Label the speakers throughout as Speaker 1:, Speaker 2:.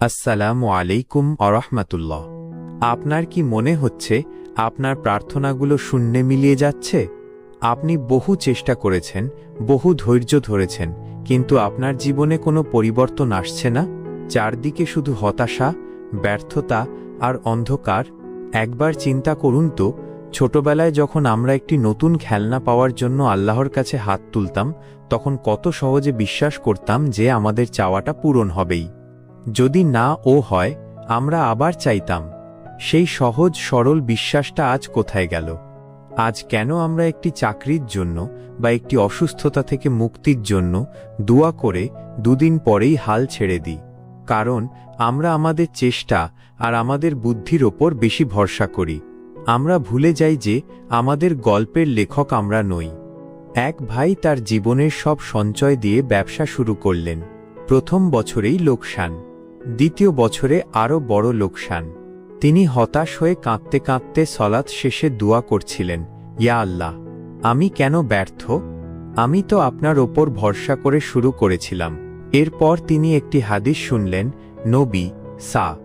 Speaker 1: আসসালামু আলাইকুম আরহামাতুল্লাহ। আপনার কি মনে হচ্ছে আপনার প্রার্থনাগুলো শূন্যে মিলিয়ে যাচ্ছে? আপনি বহু চেষ্টা করেছেন, বহু ধৈর্য ধরেছেন, কিন্তু আপনার জীবনে কোনো পরিবর্তন আসছে না? চারদিকে শুধু হতাশা, ব্যর্থতা আর অন্ধকার। একবার চিন্তা করুন তো, ছোটবেলায় যখন আমরা একটি নতুন খেলনা পাওয়ার জন্য আল্লাহর কাছে হাত তুলতাম, তখন কত সহজে বিশ্বাস করতাম যে আমাদের চাওয়াটা পূরণ হবেই। যদি না ও হয়, আমরা আবার চাইতাম। সেই সহজ সরল বিশ্বাসটা আজ কোথায় গেল? আজ কেন আমরা একটি চাকরির জন্য বা একটি অসুস্থতা থেকে মুক্তির জন্য দোয়া করে দুদিন পরেই হাল ছেড়ে দিই? কারণ আমরা আমাদের চেষ্টা আর আমাদের বুদ্ধির ওপর বেশি ভরসা করি। আমরা ভুলে যাই যে আমাদের গল্পের লেখক আমরা নই। এক ভাই তার জীবনের সব সঞ্চয় দিয়ে ব্যবসা শুরু করলেন। প্রথম বছরেই লোকসান। দ্বিতীয় বছরে আরও বড় লোকসান। তিনি হতাশ হয়ে কাঁদতে কাঁদতে সলাৎ শেষে দোয়া করছিলেন, ইয়া আল্লাহ, আমি কেন ব্যর্থ? আমি তো আপনার ওপর ভরসা করে শুরু করেছিলাম। এরপর তিনি একটি হাদিস শুনলেন, নবী, সা,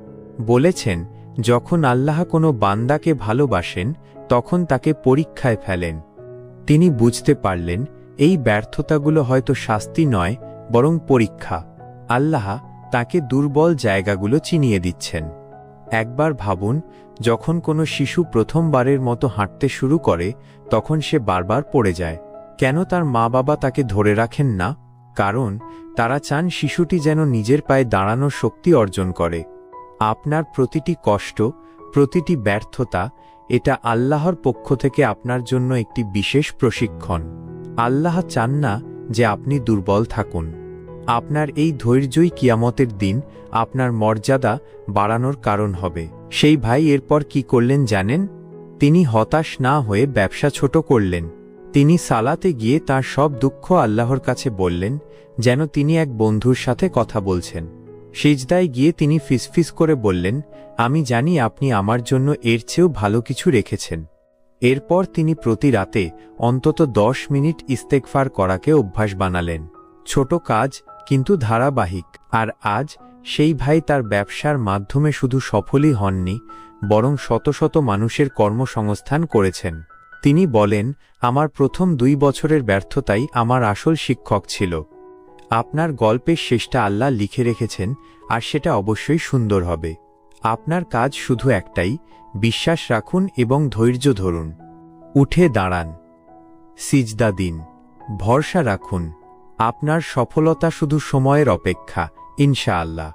Speaker 1: বলেছেন, যখন আল্লাহ কোনো বান্দাকে ভালোবাসেন, তখন তাকে পরীক্ষায় ফেলেন। তিনি বুঝতে পারলেন, এই ব্যর্থতাগুলো হয়তো শাস্তি নয়, বরং পরীক্ষা। আল্লাহ তাকে দুর্বল জায়গাগুলো চিনিয়ে দিচ্ছেন। একবার ভাবুন, যখন কোনো শিশু প্রথমবারের মতো হাঁটতে শুরু করে, তখন সে বারবার পড়ে যায়। কেন তার মা বাবা তাকে ধরে রাখেন না? কারণ, তারা চান শিশুটি যেন নিজের পায়ে দাঁড়ানোর শক্তি অর্জন করে। আপনার প্রতিটি কষ্ট, প্রতিটি ব্যর্থতা, এটা আল্লাহর পক্ষ থেকে আপনার জন্য একটি বিশেষ প্রশিক্ষণ। আল্লাহ চান না যে আপনি দুর্বল থাকুন। আপনার এই ধৈর্যই কিয়ামতের দিন আপনার মর্যাদা বাড়ানোর কারণ হবে। সেই ভাই এরপর কি করলেন জানেন? তিনি হতাশ না হয়ে ব্যবসা ছোট করলেন। তিনি সালাতে গিয়ে তার সব দুঃখ আল্লাহর কাছে বললেন, যেন তিনি এক বন্ধুর সাথে কথা বলছেন। সিজদায় গিয়ে তিনি ফিসফিস করে বললেন, আমি জানি আপনি আমার জন্য এর চেয়েও ভালো কিছু রেখেছেন। এরপর তিনি প্রতি রাতে অন্তত দশ মিনিট ইস্তেকফার করাকে অভ্যাস বানালেন। ছোট কাজ কিন্তু ধারাবাহিক, আর আজ সেই ভাই তার ব্যবসার মাধ্যমে শুধু সফলই হননি, বরং শত শত মানুষের কর্মসংস্থান করেছেন। তিনি বলেন, আমার প্রথম দুই বছরের ব্যর্থতাই আমার আসল শিক্ষক ছিল। আপনার গল্পের শেষটা আল্লাহ লিখে রেখেছেন, আর সেটা অবশ্যই সুন্দর হবে। আপনার কাজ শুধু একটাই, বিশ্বাস রাখুন এবং ধৈর্য ধরুন। উঠে দাঁড়ান। সিজদা দিন। ভরসা রাখুন। আপনার সফলতা শুধু সময়ের অপেক্ষা ইনশাআল্লাহ।